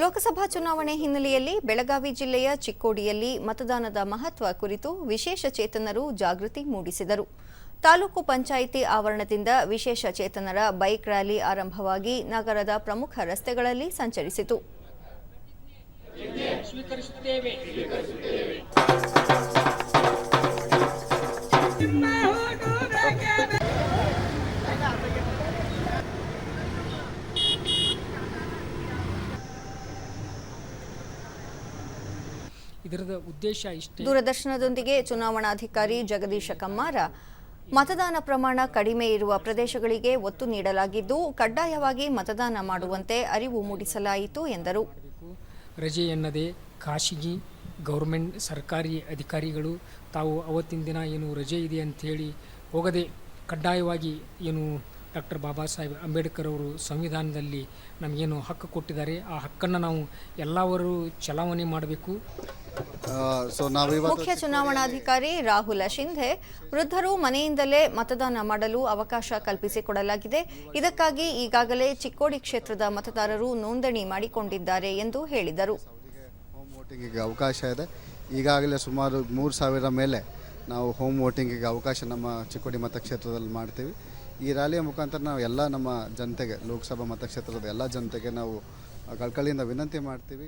ಲೋಕಸಭಾ ಚುನಾವಣೆ ಹಿನ್ನೆಲೆಯಲ್ಲಿ ಬೆಳಗಾವಿ ಜಿಲ್ಲೆಯ ಚಿಕ್ಕೋಡಿಯಲ್ಲಿ ಮತದಾನದ ಮಹತ್ವ ಕುರಿತು ವಿಶೇಷ ಚೇತನರು ಜಾಗೃತಿ ಮೂಡಿಸಿದರು. ತಾಲೂಕು ಪಂಚಾಯಿತಿ ಆವರಣದಿಂದ ವಿಶೇಷ ಚೇತನರ ಬೈಕ್ ರ್ಯಾಲಿ ಆರಂಭವಾಗಿ ನಗರದ ಪ್ರಮುಖ ರಸ್ತೆಗಳಲ್ಲಿ ಸಂಚರಿಸಿತು. ಇದರದ ಉದ್ದೇಶ ಇಷ್ಟೇ. ದೂರದರ್ಶನದೊಂದಿಗೆ ಚುನಾವಣಾಧಿಕಾರಿ ಜಗದೀಶ ಕಮ್ಮಾರ ಮತದಾನ ಪ್ರಮಾಣ ಕಡಿಮೆ ಇರುವ ಪ್ರದೇಶಗಳಿಗೆ ಒತ್ತು ನೀಡಲಾಗಿದ್ದು ಕಡ್ಡಾಯವಾಗಿ ಮತದಾನ ಮಾಡುವಂತೆ ಅರಿವು ಮೂಡಿಸಲಾಯಿತು ಎಂದರು. ರಜೆ ಎನ್ನದೆ ಖಾಸಗಿ ಗೌರ್ಮೆಂಟ್ ಸರ್ಕಾರಿ ಅಧಿಕಾರಿಗಳು ತಾವು ಅವತ್ತಿನ ದಿನ ಏನು ರಜೆ ಇದೆ ಅಂಥೇಳಿ ಹೋಗದೆ ಕಡ್ಡಾಯವಾಗಿ ಏನು ಡಾಕ್ಟರ್ ಬಾಬಾ ಸಾಹೇಬ್ ಅಂಬೇಡ್ಕರ್ ಅವರು ಸಂವಿಧಾನದಲ್ಲಿ ನಮಗೇನು ಹಕ್ಕು ಕೊಟ್ಟಿದ್ದಾರೆ ಆ ಹಕ್ಕನ್ನು ನಾವು ಎಲ್ಲವರು ಚಲಾವಣೆ ಮಾಡಬೇಕು. ಸೊ ಮುಖ್ಯ ಚುನಾವಣಾಧಿಕಾರಿ ರಾಹುಲ ಶಿಂಧೆ ವೃದ್ಧರು ಮನೆಯಿಂದಲೇ ಮತದಾನ ಮಾಡಲು ಅವಕಾಶ ಕಲ್ಪಿಸಿಕೊಡಲಾಗಿದೆ. ಇದಕ್ಕಾಗಿ ಈಗಾಗಲೇ ಚಿಕ್ಕೋಡಿ ಕ್ಷೇತ್ರದ ಮತದಾರರು ನೋಂದಣಿ ಮಾಡಿಕೊಂಡಿದ್ದಾರೆ ಎಂದು ಹೇಳಿದರು. ಹೋಮ್ ವೋಟಿಂಗಿಗೆ ಅವಕಾಶ ಇದೆ. ಈಗಾಗಲೇ ಸುಮಾರು ಮೂರು ಸಾವಿರ ಮೇಲೆ ನಾವು ಹೋಮ್ ವೋಟಿಂಗಿಗೆ ಅವಕಾಶ ನಮ್ಮ ಚಿಕ್ಕೋಡಿ ಮತಕ್ಷೇತ್ರದಲ್ಲಿ ಮಾಡ್ತೀವಿ. ಈ ರ್ಯಾಲಿಯ ಮುಖಾಂತರ ನಾವು ಎಲ್ಲ ನಮ್ಮ ಜನತೆಗೆ ಲೋಕಸಭಾ ಮತಕ್ಷೇತ್ರದ ಎಲ್ಲ ಜನತೆಗೆ ನಾವು ಕಳ್ಕಳಿಯಿಂದ ವಿನಂತಿ ಮಾಡ್ತೀವಿ.